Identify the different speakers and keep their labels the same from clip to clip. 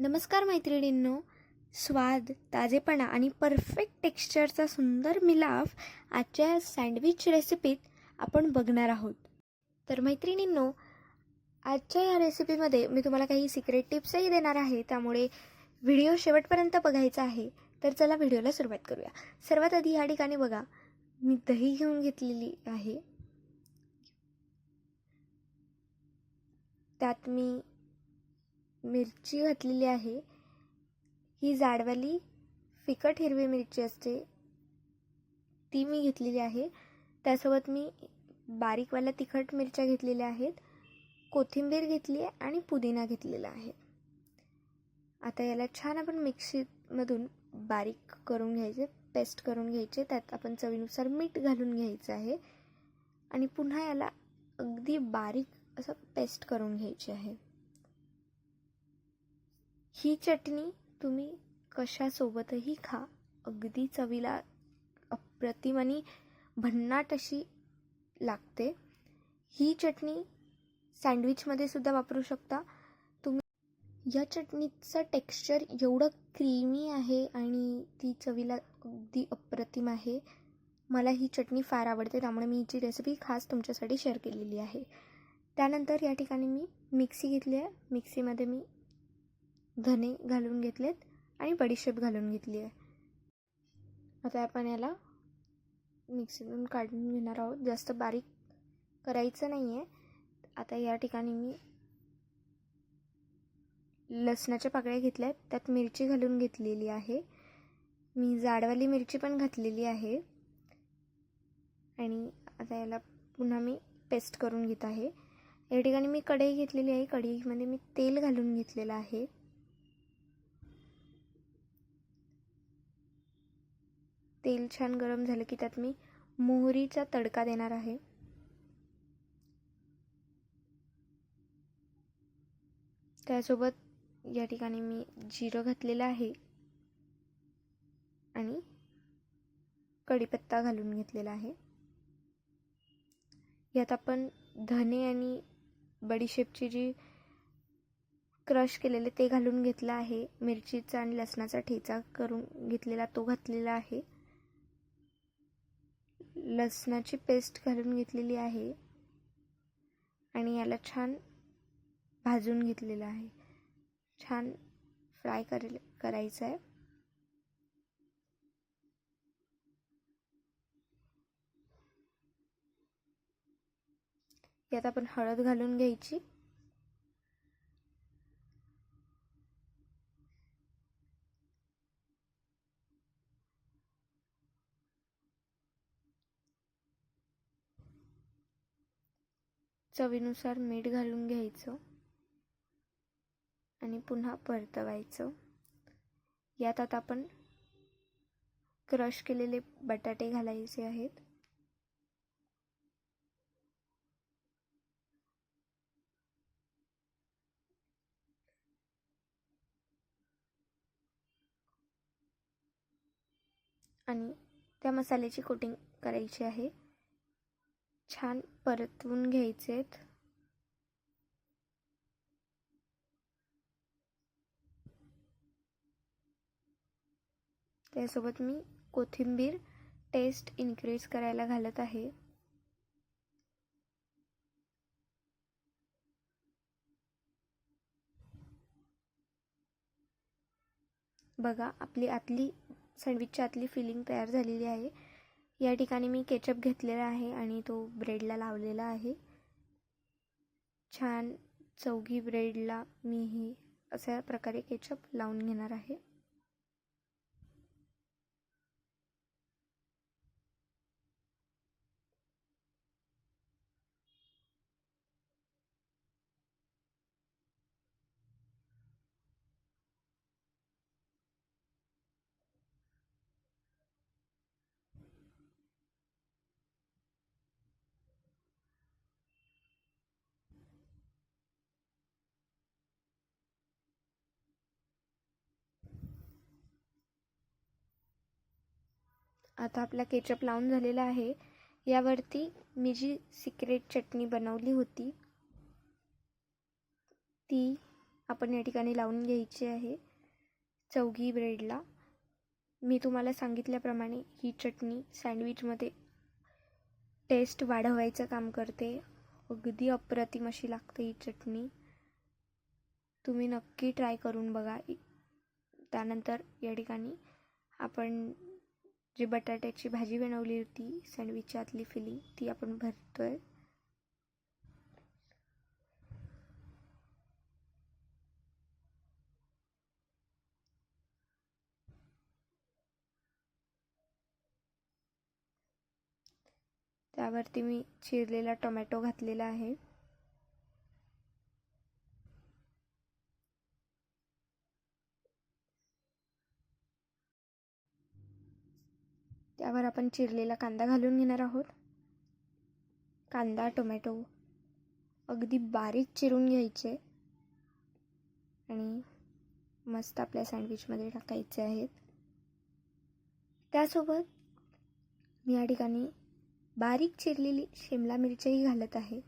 Speaker 1: नमस्कार मैत्रिणींनो. स्वाद ताजेपणा आणि परफेक्ट टेक्स्चरचा सुंदर मिलाफ आजच्या सँडविच रेसिपीत आपण बघणार आहोत. तर मैत्रिणींनो आजच्या या रेसिपीमध्ये मी तुम्हाला काही सिक्रेट टिप्सही देणार आहे. त्यामुळे व्हिडिओ शेवटपर्यंत बघायचा आहे. तर चला व्हिडिओला सुरुवात करूया. सर्वात आधी या ठिकाणी बघा. मी दही घेऊन घेतलेली आहे. त्यात मी मिरची घातलेली आहे. ही जाडवाली फिकट हिरवी मिरची असते. ती मी घेतलेली आहे. त्यासोबत मी बारीकवाल्या तिखट मिरच्या घेतलेल्या आहेत. कोथिंबीर घेतली आहे आणि पुदिना घेतलेला आहे. आता याला छान आपण मिक्सीमधून बारीक करून घ्यायचे पेस्ट करून घ्यायचे. त्यात आपण चवीनुसार मीठ घालून घ्यायचं आहे. आणि पुन्हा याला अगदी बारीक असं पेस्ट करून घ्यायची आहे. ही चटणी तुम्ही कशासोबतही खा. अगदी चवीला अप्रतिम आणि भन्नाट अशी लागते. ही चटणी सँडविचमध्ये सुद्धा वापरू शकता. तुम्ही या चटणीचं टेक्स्चर एवढं क्रीमी आहे आणि ती चवीला अगदी अप्रतिम आहे. मला ही चटणी फार आवडते त्यामुळे मी हिची रेसिपी खास तुमच्यासाठी शेअर केलेली आहे. त्यानंतर या ठिकाणी मी मिक्सी घेतली आहे. मिक्सीमध्ये मी धने घालून घेतलेत आणि बडीशेप घालून घेतली आहे. आता आपण याला मिक्सीतून काढून घेणार आहोत. जास्त बारीक करायचं नाही आहे आता या ठिकाणी मी लसणाच्या पाकळ्या घेतल्या आहेत त्यात मिरची घालून घेतलेली आहे. मी जाडवाली मिरची पण घातलेली आहे. आणि आता याला पुन्हा मी पेस्ट करून घेत आहे. या ठिकाणी मी कढई घेतलेली आहे. कढईमध्ये मी तेल घालून घेतलेलं आहे. तेल छान गरम झालं की त्यात मी मोहरीचा तडका देणार आहे. त्यासोबत या ठिकाणी मी जिरं घातलेलं आहे. आणि कढीपत्ता घालून घेतलेला आहे. यात आपण धने आणि बडीशेपची जी क्रश केलेले ते घालून घेतलं आहे. मिरचीचा आणि लसणाचा ठेचा करून घेतलेला तो घातलेला आहे. लसणाची पेस्ट घालून घेतलेली आहे. आणि याला छान भाजून घेतलेलं आहे. छान फ्राय करेल करायचं आहे. यात आपण हळद घालून घ्यायची. चवीनुसार मीठ घालून घ्यायचं आणि पुन्हा परतवायचं. यात आता आपण क्रश केलेले बटाटे घालायचे आहेत. आणि त्या मसाल्याची कोटिंग करायची आहे. छान परतवून घ्यायचे त्यासोबत मी कोथिंबीर टेस्ट इन्क्रीज करायला घालत आहे. बघा आपली आतली सँडविचची आतली फिलिंग तयार झालेली आहे. या ठिकाणी मी केचप घेतलेला आहे आणि तो ब्रेडला लावलेला आहे. छान चौघी ब्रेडला मी ही अशा प्रकारे केचप लावून घेणार आहे. आता आपला केचप लावून झालेला आहे. यावरती मी जी सिक्रेट चटणी बनवली होती ती आपण या ठिकाणी लावून घ्यायची आहे. चौघी ब्रेडला मी तुम्हाला सांगितल्याप्रमाणे ही चटणी सँडविचमध्ये टेस्ट वाढवायचं काम करते. अगदी अप्रतिम अशी लागते ही चटणी. तुम्ही नक्की ट्राय करून बघा. त्यानंतर या ठिकाणी आपण जी बटाट्याची भाजी बनवली होती सँडविचच्या आतली फिलिंग ती आपण भरतो आहे त्यावरती मी चिरलेला टोमॅटो घातलेला आहे. त्यावर आपण चिरलेला कांदा घालून घेणार आहोत. कांदा टोमॅटो अगदी बारीक चिरून घ्यायचे आणि मस्त आपल्या सँडविचमध्ये टाकायचे आहेत. त्यासोबत मी या ठिकाणी बारीक चिरलेली शिमला मिरच्याही घालत आहे.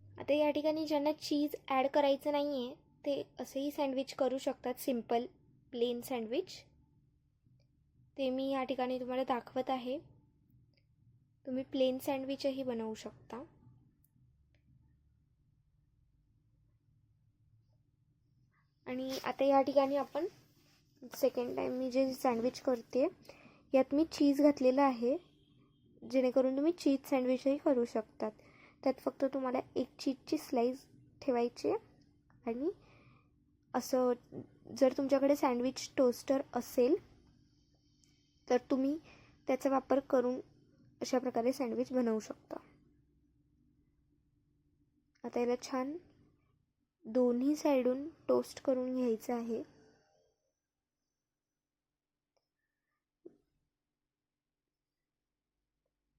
Speaker 1: आता या ठिकाणी ज्यांना चीज ॲड करायचं नाही आहे ते असेही सँडविच करू शकतात सिंपल प्लेन सँडविच. ते मी या ठिकाणी तुम्हाला दाखवत आहे. तुम्ही प्लेन सँडविचही बनवू शकता. आणि आता या ठिकाणी आपण सेकंड टाईम मी जे सँडविच करते यात मी चीज घातलेलं आहे जेणेकरून तुम्ही चीज सँडविचही करू शकतात. त्यात फक्त तुम्हाला एक चीजची स्लाईस ठेवायची आणि असं जर तुमच्याकडे सँडविच टोस्टर असेल तर तुम्ही त्याचा वापर करून अशा प्रकारे सँडविच बनवू शकता. आता याला छान दोन्ही साईडून टोस्ट करून घ्यायचं आहे.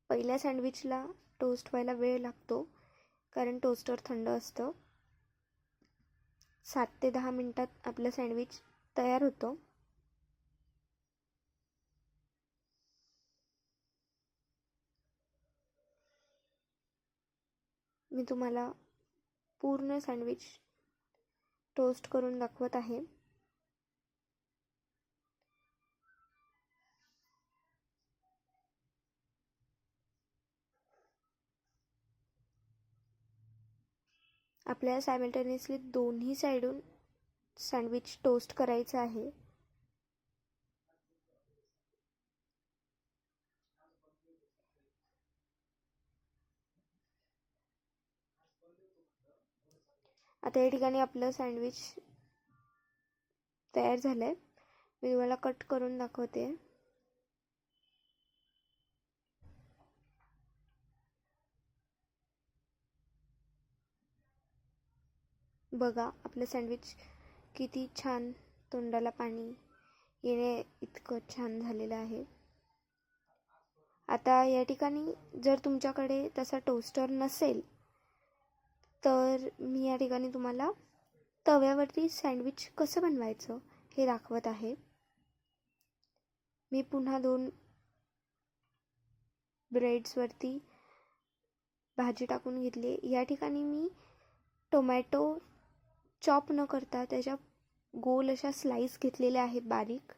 Speaker 1: पहिल्या सँडविचला टोस्ट व्हायला वेळ लागतो कारण टोस्टर थंड असतं. सात ते दहा मिनटात आपलं सँडविच तयार होतं. मी तुम्हाला पूर्ण सँडविच टोस्ट करून दाखवत आहे. आपल्याला सायमल्टेनियसली दोन्ही साईडून सँडविच टोस्ट करायचं आहे. आता या ठिकाणी आपलं सँडविच तयार झालं आहे मी तुम्हाला कट करून दाखवते. बघा आपलं सँडविच किती छान तोंडाला पाणी येणे इतकं छान झालेलं आहे. आता या ठिकाणी जर तुमच्याकडे तसा टोस्टर नसेल तर मी या ठिकाणी तुम्हाला तव्यावरती सँडविच कसं बनवायचं हे दाखवत आहे. मी पुन्हा दोन ब्रेड्सवरती भाजी टाकून घेतली. या ठिकाणी मी टोमॅटो चॉप न करता त्याच्या गोल अशा स्लाईस घेतलेल्या आहेत बारीक.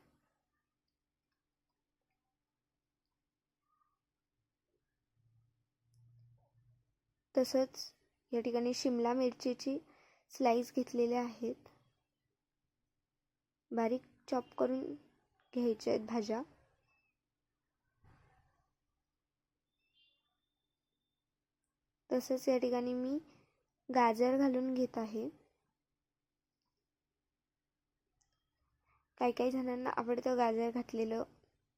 Speaker 1: तसंच या ठिकाणी शिमला मिरचीची स्लाईस घेतलेल्या आहेत. बारीक चॉप करून घ्यायच्या आहेत भाज्या. तसंच या ठिकाणी मी गाजर घालून घेत आहे. काही काही जणांना आवडतं गाजर घातलेलं.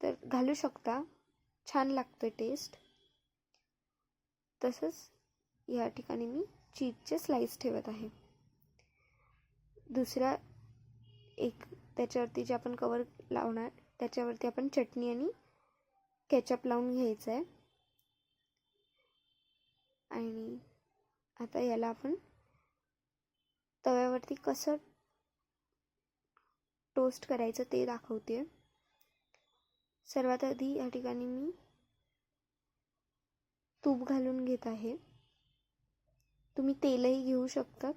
Speaker 1: तर घालू शकता. छान लागतं टेस्ट तसंच या ठिकाणी मी चीजचे स्लाईस ठेवत आहे. दुसरा एक त्याच्यावरती जे आपण कवर लावणार त्याच्यावरती आपण चटणी आणि केचप लावून घ्यायचं आहे आणि आता याला आपण तव्यावरती कसं टोस्ट करायचं ते दाखवते. सर्वात आधी या ठिकाणी मी तूप घालून घेत आहे. तुम्ही तेलही घेऊ शकतात.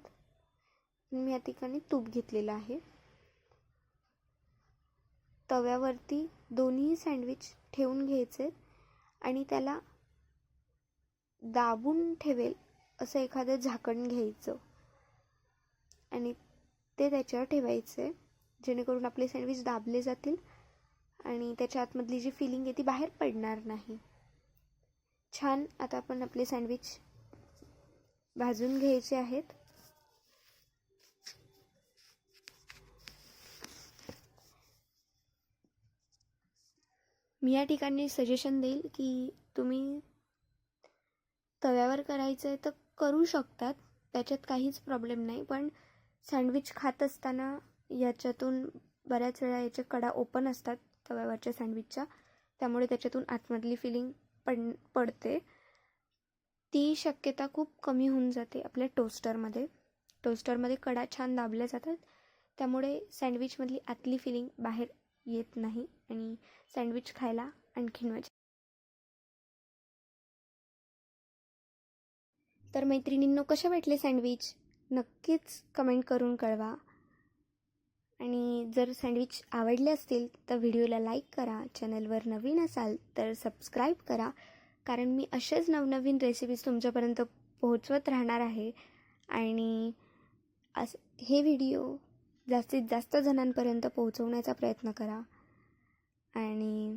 Speaker 1: मी या ठिकाणी तूप घेतलेलं आहे. तव्यावरती दोन्ही सँडविच ठेवून घ्यायचे आणि त्याला दाबून ठेवेल असं एखादं झाकण घ्यायचं. आणि ते त्याच्यावर ठेवायचे. जेणेकरून आपले सँडविच दाबले जातील आणि त्याच्या आतमधली जी फिलिंग आहे ती बाहेर पडणार नाही. छान आता आपण आपले सँडविच भाजून घ्यायचे आहेत. मी या ठिकाणी सजेशन देईल की तुम्ही तव्यावर करायचं आहे तर करू शकतात त्याच्यात काहीच प्रॉब्लेम नाही. पण सँडविच खात असताना याच्यातून बऱ्याच वेळा याचे कडा ओपन असतात तव्यावरच्या सँडविचच्या त्यामुळे त्याच्यातून आतमधली फिलिंग पड पडते. ती शक्यता खूप कमी होऊन जाते आपल्या टोस्टरमध्ये टोस्टरमध्ये कडा छान दाबल्या जातात. त्यामुळे सँडविचमधली आतली फिलिंग बाहेर येत नाही आणि सँडविच खायला आणखीन मजा तर मैत्रिणींनो कसे वाटले सँडविच नक्कीच कमेंट करून कळवा. आणि जर सँडविच आवडले असतील तर व्हिडिओला लाईक करा. चॅनलवर नवीन असाल तर सबस्क्राईब करा. कारण मी असेच नवनवीन रेसिपीज तुमच्यापर्यंत पोहोचवत राहणार आहे. आणि अस हे व्हिडिओ जास्तीत जास्त जणांपर्यंत पोहोचवण्याचा प्रयत्न करा. आणि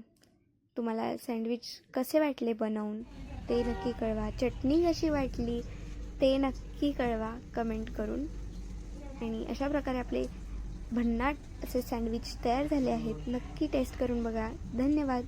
Speaker 1: तुम्हाला सँडविच कसे वाटले बनवून? ते नक्की कळवा. चटणी कशी वाटली? ते नक्की कळवा. कमेंट करून. आणि अशा प्रकारे आपले भन्नाट असे सँडविच तयार झाले आहेत. नक्की टेस्ट करून बघा. धन्यवाद.